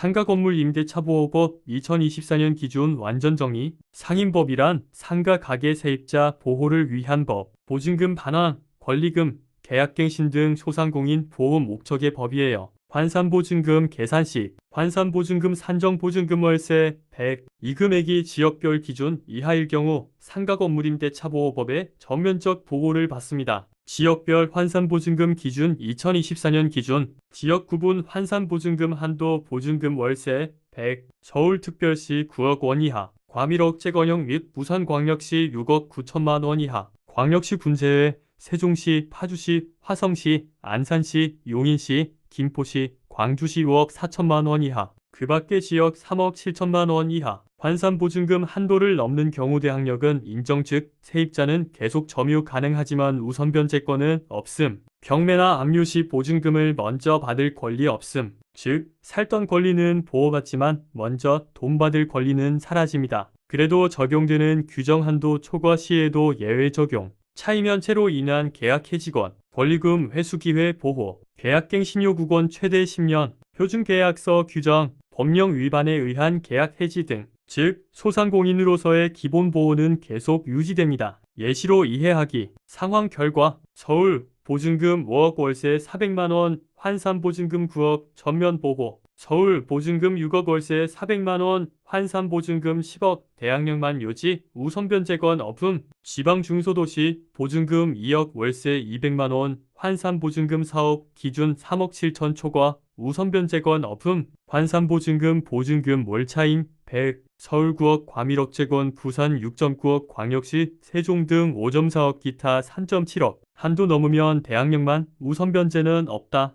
상가 건물 임대차 보호법 2024년 기준 완전 정의 상임법이란 상가 가계 세입자 보호를 위한 법 보증금 반환 권리금 계약갱신 등 소상공인 보호 목적의 법이에요. 환산보증금 계산 시 환산보증금 산정보증금 월세 100 이 금액이 지역별 기준 이하일 경우 상가 건물 임대차 보호법의 전면적 보호를 받습니다. 지역별 환산보증금 기준 2024년 기준 지역 구분 환산보증금 한도 보증금 월세 100 서울특별시 9억 원 이하 과밀 억제 건영 및 부산광역시 6억 9천만 원 이하 광역시 군제외 세종시, 파주시, 화성시, 안산시, 용인시, 김포시, 광주시 6억 4천만 원 이하 그 밖의 지역 3억 7천만 원 이하 환산보증금 한도를 넘는 경우 대항력은 인정 즉 세입자는 계속 점유 가능하지만 우선 변제권은 없음. 경매나 압류 시 보증금을 먼저 받을 권리 없음. 즉 살던 권리는 보호받지만 먼저 돈 받을 권리는 사라집니다. 그래도 적용되는 규정 한도 초과 시에도 예외 적용. 차이면체로 인한 계약 해지권, 권리금 회수 기회 보호, 계약갱 신 요구권 최대 10년, 표준계약서 규정, 법령 위반에 의한 계약 해지 등, 즉 소상공인으로서의 기본 보호는 계속 유지됩니다. 예시로 이해하기, 상황 결과, 서울 보증금 5억 월세 400만 원, 환산 보증금 9억 전면 보호, 서울 보증금 6억 월세 400만 원, 환산 보증금 10억, 대항력만 유지, 우선 변제권 없음, 지방 중소도시 보증금 2억 월세 200만 원, 환산 보증금 4억, 기준 3억 7천 초과, 우선 변제권 없음, 환산 보증금 보증금 월차임 100, 서울 9억 과밀억제권 부산 6.9억 광역시 세종 등 5.4억 기타 3.7억 한도 넘으면 대항력만 우선 변제는 없다.